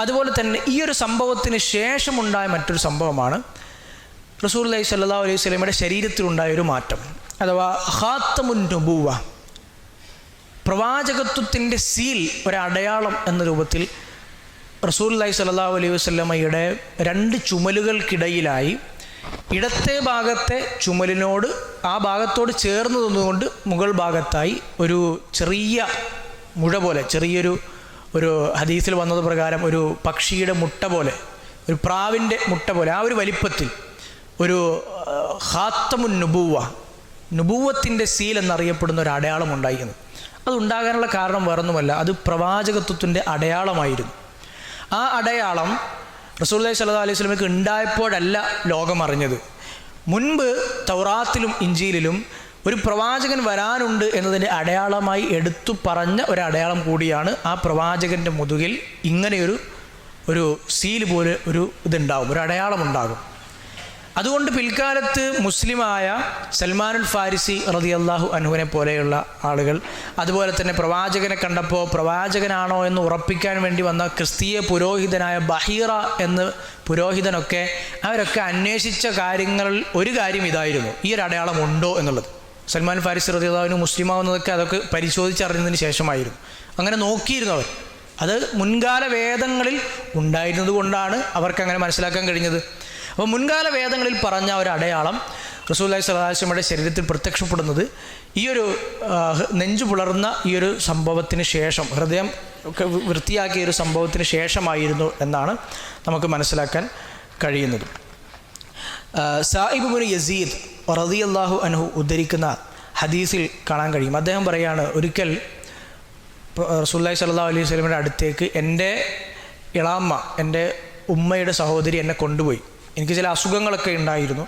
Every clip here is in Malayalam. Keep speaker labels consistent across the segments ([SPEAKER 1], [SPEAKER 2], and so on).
[SPEAKER 1] അതുപോലെ തന്നെ ഈ ഒരു സംഭവത്തിന് ശേഷമുണ്ടായ മറ്റൊരു സംഭവമാണ് റസൂൽ അലൈഹി സല്ലാ അലൈഹി സ്വലമയുടെ ശരീരത്തിലുണ്ടായ ഒരു മാറ്റം അഥവാ ഹാത്തമുൻ നുബൂവ പ്രവാചകത്വത്തിന്റെ സീൽ ഒരടയാളം എന്ന രൂപത്തിൽ റസൂൽ അലൈഹി സല്ലാ അലൈഹി വസ്ലമയുടെ രണ്ട് ചുമലുകൾക്കിടയിലായി ഇടത്തെ ഭാഗത്തെ ചുമലിനോട് ആ ഭാഗത്തോട് ചേർന്ന് നിന്നുകൊണ്ട് മുകൾ ഭാഗത്തായി ഒരു ചെറിയ മുഴ പോലെ ചെറിയൊരു ഒരു ഹദീസിൽ വന്നത് പ്രകാരം ഒരു പക്ഷിയുടെ മുട്ട പോലെ ഒരു പ്രാവിന്റെ മുട്ട പോലെ ആ ഒരു വലിപ്പത്തിൽ ഒരു ഹാത്തമുൻ നുബൂവ നുബൂവത്തിന്റെ സീൽ എന്നറിയപ്പെടുന്ന ഒരു അടയാളം ഉണ്ടായിരുന്നു. അതുണ്ടാകാനുള്ള കാരണം വേറൊന്നുമല്ല അത് പ്രവാചകത്വത്തിന്റെ അടയാളമായിരുന്നു. ആ അടയാളം റസൂല്ലി സല്ലാ അലൈഹി സ്വലമിക്ക് ഉണ്ടായപ്പോഴല്ല ലോകം അറിഞ്ഞത് മുൻപ് തൗറാത്തിലും ഇഞ്ചിയിലും ഒരു പ്രവാചകൻ വരാനുണ്ട് എന്നതിന്റെ അടയാളമായി എടുത്തു പറഞ്ഞ ഒരു അടയാളം കൂടിയാണ് ആ പ്രവാചകന്റെ മുതുകിൽ ഇങ്ങനെയൊരു ഒരു സീൽ പോലെ ഒരു ഇതുണ്ടാകും ഒരു അടയാളം ഉണ്ടാകും. അതുകൊണ്ട് പിൽക്കാലത്ത് മുസ്ലിമായ സൽമാനുൽ ഫാരിസി റതി അള്ളാഹു അനുവിനെ പോലെയുള്ള ആളുകൾ അതുപോലെ തന്നെ പ്രവാചകനെ കണ്ടപ്പോൾ പ്രവാചകനാണോ എന്ന് ഉറപ്പിക്കാൻ വേണ്ടി വന്ന ക്രിസ്തീയ പുരോഹിതനായ ബഹീറ എന്ന് പുരോഹിതനൊക്കെ അവരൊക്കെ അന്വേഷിച്ച കാര്യങ്ങളിൽ ഒരു കാര്യം ഇതായിരുന്നു ഈ ഒരു അടയാളം ഉണ്ടോ എന്നുള്ളത്. സൽമാൻ ഫാരിസ് റതി മുസ്ലിം മുസ്ലിമാവുന്നതൊക്കെ അതൊക്കെ പരിശോധിച്ചറിഞ്ഞതിന് ശേഷമായിരുന്നു. അങ്ങനെ നോക്കിയിരുന്നു അവർ. അത് മുൻകാല വേദങ്ങളിൽ ഉണ്ടായിരുന്നത് കൊണ്ടാണ് അവർക്ക് അങ്ങനെ മനസ്സിലാക്കാൻ കഴിഞ്ഞത്. അപ്പോൾ മുൻകാല വേദങ്ങളിൽ പറഞ്ഞ ഒരു അടയാളം റസൂല്ലായി സലാഹുസ്ലമയുടെ ശരീരത്തിൽ പ്രത്യക്ഷപ്പെടുന്നത് ഈ ഒരു നെഞ്ചു പുലർന്ന ഈ ഒരു സംഭവത്തിന് ശേഷം ഹൃദയം ഒക്കെ വൃത്തിയാക്കിയ ഒരു സംഭവത്തിന് ശേഷമായിരുന്നു എന്നാണ് നമുക്ക് മനസ്സിലാക്കാൻ കഴിയുന്നത്. സായിബുബിന് യസീദ് റതി അള്ളാഹു അനുഹു ഉദ്ധരിക്കുന്ന ഹദീസിൽ കാണാൻ കഴിയും. അദ്ദേഹം പറയാണ് ഒരിക്കൽ റസൂല്ലായി സല്ലാ അലൈഹി സ്വലമിന്റെ അടുത്തേക്ക് എന്റെ ഇളാമ്മ എന്റെ ഉമ്മയുടെ സഹോദരി എന്നെ കൊണ്ടുപോയി. എനിക്ക് ചില അസുഖങ്ങളൊക്കെ ഉണ്ടായിരുന്നു.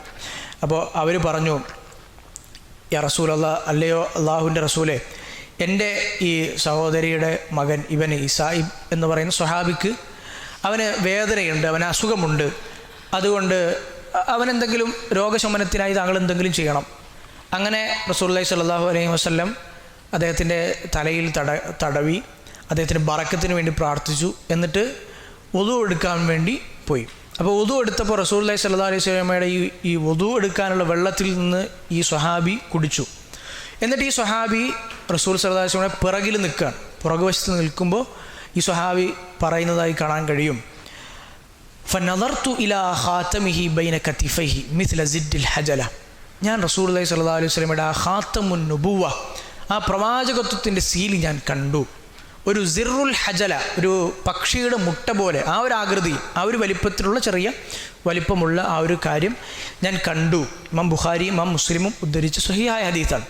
[SPEAKER 1] അപ്പോൾ അവർ പറഞ്ഞു യാ റസൂൽ അല്ലാ അല്ലയോ അള്ളാഹുവിന്റെ റസൂലെ എന്റെ ഈ സഹോദരിയുടെ മകൻ ഇവന് ഇസായിബ് എന്ന് പറയുന്ന സ്വഹാബിക്ക് അവന് വേദനയുണ്ട് അവന് അസുഖമുണ്ട്. അതുകൊണ്ട് അവനെന്തെങ്കിലും രോഗശമനത്തിനായി താങ്കൾ എന്തെങ്കിലും ചെയ്യണം. അങ്ങനെ റസൂല്ലി സല്ലാഹു അലൈഹി വസ്ല്ലം അദ്ദേഹത്തിന്റെ തലയിൽ തട തടവി അദ്ദേഹത്തിന്റെ ബറക്കത്തിന് വേണ്ടി പ്രാർത്ഥിച്ചു എന്നിട്ട് ഒതു എടുക്കാൻ വേണ്ടി പോയി. അപ്പോൾ ഒതു എടുത്തപ്പോൾ റസൂല്ലി സല്ലാ അലൈഹി സ്വലമയുടെ ഈ ഈ ഒതു എടുക്കാനുള്ള വെള്ളത്തിൽ നിന്ന് ഈ സ്വഹാബി കുടിച്ചു. എന്നിട്ട് ഈ സ്വഹാബി റസൂൽ സല്ലാ അലൈഹി പിറകിൽ നിൽക്കുകയാണ്. പുറകുവശത്ത് നിൽക്കുമ്പോൾ ഈ സ്വഹാബി പറയുന്നതായി കാണാൻ കഴിയും. ഫനദർത്തു ഇലാ ഹാത്തമിഹി ബൈന കത്തിഫി മിസ്ല സിദ്ദിൽ ഹജല ഞാൻ റസൂർ അലൈഹി സ്വല്ലാ അലൈഹി സ്വലമയുടെ ആ ഹാത്തമുൻ നുബുവ ആ പ്രവാചകത്വത്തിന്റെ സീൽ ഞാൻ കണ്ടു. ഒരു സിറുൽ ഹജല ഒരു പക്ഷിയുടെ മുട്ട പോലെ ആ ഒരു ആകൃതി ആ ഒരു വലിപ്പത്തിലുള്ള ചെറിയ വലിപ്പമുള്ള ആ ഒരു കാര്യം ഞാൻ കണ്ടു. മം ബുഖാരി മം മുസ്ലിമും ഉദ്ധരിച്ച സുഹിയായ ഹദീസാണ്.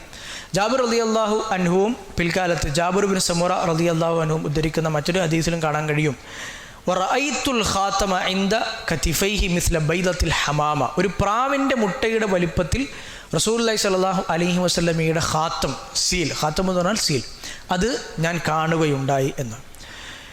[SPEAKER 1] ജാബിർ റലി അള്ളാഹു അൻഹുവും പിൽക്കാലത്ത് ജാബിർ ബിൻ സമുറ റലി അള്ളാഹു അനുവും ഉദ്ധരിക്കുന്ന മറ്റൊരു ഹദീസിലും കാണാൻ കഴിയും. ഖാത്തമ ഇന്ദ കത്തിഫൈഹി മിസ്ല ബൈദത്തിൽ ഹമാമ. ഒരു പ്രാവിന്റെ മുട്ടയുടെ വലിപ്പത്തിൽ റസൂല്ലി സലാഹു അലഹി വസ്ലമിയുടെ ഖാത്തം സീൽ. ഖാത്തം എന്ന് പറഞ്ഞാൽ സീൽ. അത് ഞാൻ കാണുകയുണ്ടായി എന്ന്.